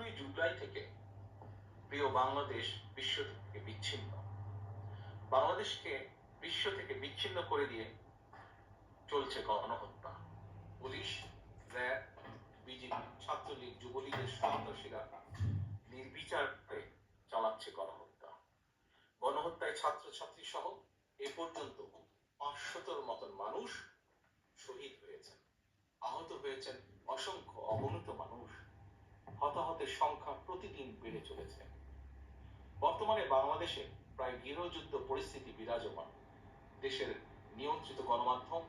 আঠারোই জুলাই থেকে প্রিয় বাংলাদেশ বিশ্ব থেকে বিচ্ছিন্ন। বাংলাদেশকে বিশ্ব থেকে বিচ্ছিন্ন করে দিয়ে চলছে গণহত্যা। পুলিশ, র্যাব বিজেপি ছাত্রলীগ, যুবলীগের সন্ত্রাসীরা নির্বিচারে চালাচ্ছে গণহত্যা। গণহত্যায় ছাত্রছাত্রী সহ এ পর্যন্ত পাঁচশতর মতন মানুষ শহীদ হয়েছেন। আহত হয়েছেন অসংখ্য অগণিত মানুষ। হতাহতের সংখ্যা প্রতিদিন বেড়ে চলেছে। বর্তমানে বাংলাদেশে প্রায় গৃহযুদ্ধ পরিস্থিতি বিরাজমান। দেশের নিয়ন্ত্রিত গণমাধ্যম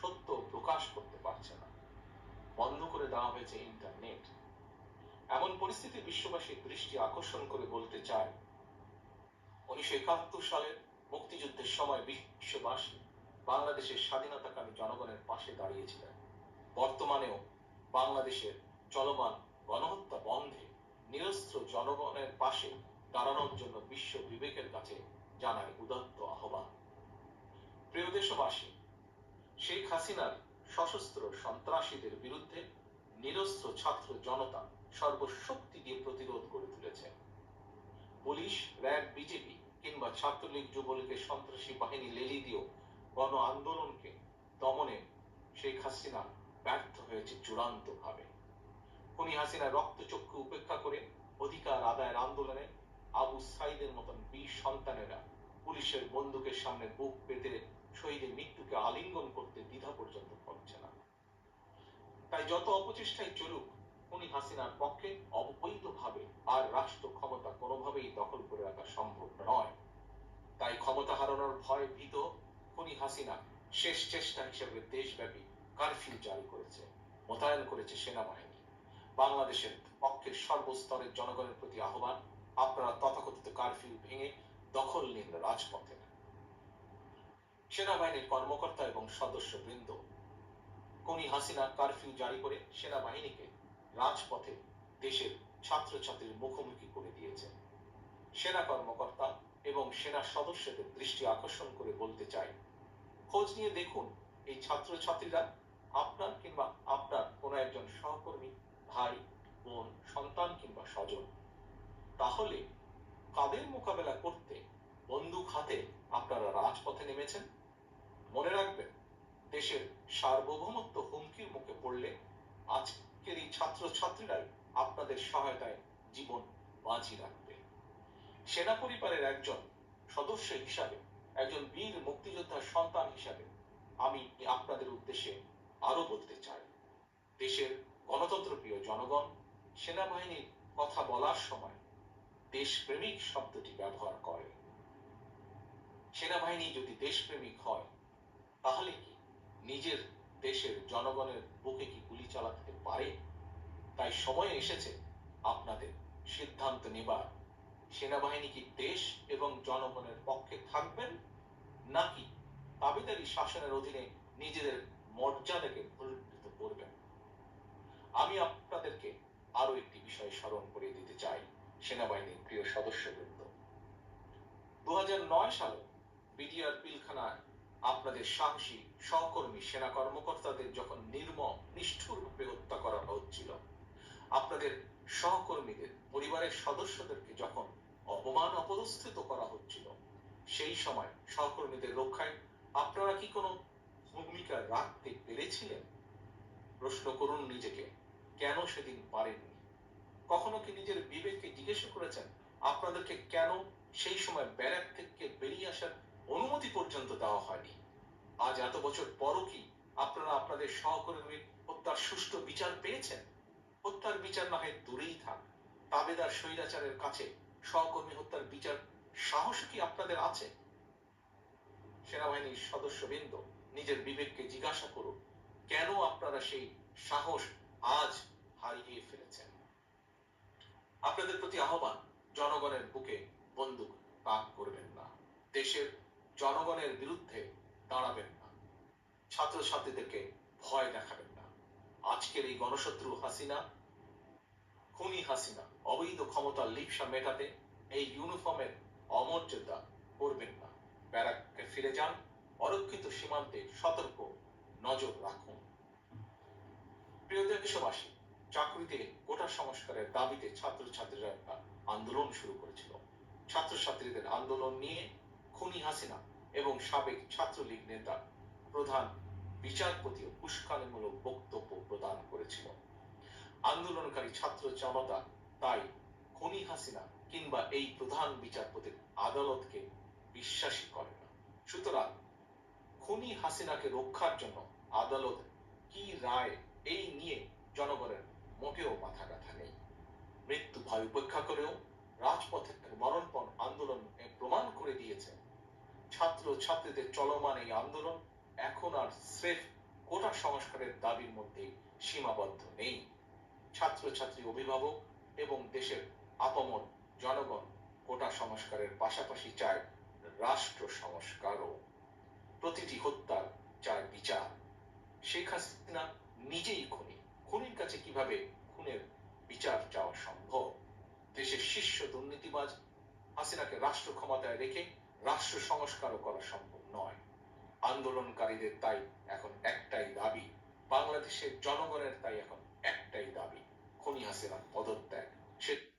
সত্য প্রকাশ করতে পারছে না। বন্ধ করে দেওয়া হয়েছে ইন্টারনেট। এমন পরিস্থিতি বিশ্ববাসীর দৃষ্টি আকর্ষণ করে বলতে চায়। উনিশশো একাত্তর সালের মুক্তিযুদ্ধের সময় বিশ্ববাসী বাংলাদেশের স্বাধীনতাকামী জনগণের পাশে দাঁড়িয়েছিলেন। বর্তমানেও বাংলাদেশের চলমান গণহত্যা বন্ধে নিরস্ত্র জনগণের পাশে দাঁড়ানোর জন্য বিশ্ব বিবেকের কাছে জানায় উদাত্ত আহ্বান। প্রিয় দেশবাসী, শেখ হাসিনার সশস্ত্র সন্ত্রাসীদের বিরুদ্ধে নিরস্ত্র ছাত্র জনতা সর্বশক্তি দিয়ে প্রতিরোধ করে তুলেছে। পুলিশ, র্যাব, বিজেপি কিংবা ছাত্রলীগ, যুবলীগের সন্ত্রাসী বাহিনী লেলি দিয়েও গণ আন্দোলনকে দমনে শেখ হাসিনা ব্যর্থ হয়েছে চূড়ান্ত ভাবে খুনি হাসিনা রক্তচক্ষু উপেক্ষা করে অধিকার আদায়ের আন্দোলনে আবু সাইদের মতন বীর সন্তানেরা পুলিশের বন্দুকের সামনে বুক পেতে শহীদের মৃত্যুকে আলিঙ্গন করতে দ্বিধা পর্যন্ত করছে না। তাই যত অপচেষ্টাই চলুক, খুনি হাসিনার পক্ষে অবৈধভাবে আর রাষ্ট্র ক্ষমতা কোনোভাবেই দখল করে রাখা সম্ভব নয়। তাই ক্ষমতা হারানোর ভয় ভীত খুনি হাসিনা শেষ চেষ্টা হিসেবে দেশব্যাপী কারফিউ জারি করেছে, মোতায়েন করেছে সেনাবাহিনী। বাংলাদেশের পক্ষের সর্বস্তরের জনগণের প্রতি আহ্বান, আপনারা তথাকথিত কারফিউ ভেঙে দখল নিন রাজপথে। সেনাবাহিনীর কর্মকর্তা এবং সদস্য বৃন্দ কোনি হাসিনা কারফিউ জারি করে সেনাবাহিনীকে রাজপথে দেশের ছাত্রছাত্রীর মুখোমুখি করে দিয়েছে। সেনা কর্মকর্তা এবং সেনা সদস্যদের দৃষ্টি আকর্ষণ করে বলতে চাই, খোঁজ নিয়ে দেখুন, এই ছাত্রছাত্রীরা আপনার কিংবা আপনার কোনো একজন সহকর্মী ভাই বোন, সন্তান কিংবা স্বজন। তাহলে কাদের মোকাবেলা করতে বন্দুক হাতে আপনারা রাজপথে নেমেছেন? মনে রাখবেন, দেশের সার্বভৌমত্ব হুমকির মুখে পড়লে আজকের এই ছাত্রছাত্রীরাই আপনাদের সহায়তায় জীবন বাঁচিয়ে রাখবে। সেনা পরিবারের একজন সদস্য হিসাবে, একজন বীর মুক্তিযোদ্ধার সন্তান হিসাবে আমি আপনাদের উদ্দেশ্যে আরও বলতে চাই। দেশের জনগণ, সেনাবাহিনীর কথা বলার সময় দেশপ্রেমিক শব্দটি ব্যবহার করে। সেনাবাহিনী যদি দেশপ্রেমিক হয়, তাহলে কি নিজের দেশের জনগণের বুকে কি গুলি চালাতে পারে? তাই সময় এসেছে আপনাদের সিদ্ধান্ত নেবার। সেনাবাহিনী কি দেশ এবং জনগণের পক্ষে থাকবেন, নাকি দাবিদারি শাসনের অধীনে নিজেদের মর্যাদাকে ভুলৃত করবেন? আমি আপনাদেরকে আরও একটি বিষয় স্মরণ করে দিতে চাই, সেনাবাহিনীর প্রিয় সদস্যবৃন্দ। দু সালে বিডিআর পিলখানায় আপনাদের সাহসী, সহকর্মী সেনা কর্মকর্তাদের যখন নির্মম নিষ্ঠুরভাবে হত্যা করা হচ্ছিল, আপনাদের সহকর্মীদের, পরিবারের সদস্যদেরকে যখন অপমান অপদস্থিত করা হচ্ছিল, সেই সময় সহকর্মীদের রক্ষায় আপনারা কি কোনো ভূমিকা রাখতে পেরেছিলেন? প্রশ্ন করুন নিজেকে। কেন সেদিন পারেননি? কখনো কি নিজের বিবেককে জিজ্ঞেস করেছেন, আপনাদেরকে কেন সেই সময় ব্যারাক থেকে বেরিয়ে আসার অনুমতি পর্যন্ত দেওয়া হয়নি? আজ এত বছর পরও কি আপনারা আপনাদের সহকর্মীর হত্যার সুষ্ঠু বিচার পেয়েছেন? হত্যার বিচার না হয় দূরেই থাক। তাবেদার স্বৈরাচারের কাছে সহকর্মী হত্যার বিচার সাহস কি আপনাদের আছে? সেনাবাহিনীর সদস্যবৃন্দ নিজের বিবেককে জিজ্ঞাসা করুন, কেন আপনারা সেই সাহস আজ হারিয়ে ফেলেছেন। আপনাদের প্রতি আহ্বান, জনগণের বুকে বন্দুক তাক করবেন না। দেশের জনগণের বিরুদ্ধে দাঁড়াবেন না। ছাত্রছাত্রীদেরকে ভয় দেখাবেন না। আজকের এই গণশত্রু হাসিনা, খুনি হাসিনা, অবৈধ ক্ষমতার লিপসা মেটাতে এই ইউনিফর্মের অমর্যাদা করবেন না। ব্যারাককে ফিরে যান, অরক্ষিত সীমান্তে সতর্ক নজর রাখুন। প্রিয় দেশবাসী, চাকরিতে কোটা সংস্কারের দাবিতে ছাত্রছাত্রীরা আন্দোলন শুরু করেছিল। ছাত্রছাত্রীদের আন্দোলন নিয়ে খুনি হাসিনা এবং সাবেক ছাত্রলীগ নেতা প্রধান বিচারপতিও উস্কানিমূলক বক্তব্য প্রদান করেছিল। আন্দোলনকারী ছাত্র জনতা তাই খনি হাসিনা কিংবা এই প্রধান বিচারপতির আদালতকে বিশ্বাসই করে না। সুতরাং খনি হাসিনাকে রক্ষার জন্য আদালত কি রায় এই নিয়ে জনগণের মোটেও মাথা ব্যথা নেই। মৃত্যু ভয় উপেক্ষা করেও রাজপথের মরণপণ আন্দোলন প্রমাণ করে দিয়েছে। ছাত্র ছাত্রীদের চলমান এই আন্দোলন এখন আর স্রেফ কোটা সংস্কারের দাবির মধ্যে সীমাবদ্ধ নেই। ছাত্রছাত্রী অভিভাবক এবং দেশের আপামর জনগণ কোটা সংস্কারের পাশাপাশি চায় রাষ্ট্র সংস্কারও। প্রতিটি হত্যার চায় বিচার। শেখ হাসিনা নিজেই খুনি। খুনির কাছে কীভাবে খুনের বিচার চাওয়া সম্ভব? দেশের শীর্ষ দুর্নীতিবাজ হাসিনাকে রাষ্ট্র ক্ষমতায় রেখে রাষ্ট্র সংস্কারও করা সম্ভব নয়। আন্দোলনকারীদের তাই এখন একটাই দাবি, বাংলাদেশের জনগণের তাই এখন একটাই দাবি, খনি হাসিনার পদত্যাগ। সে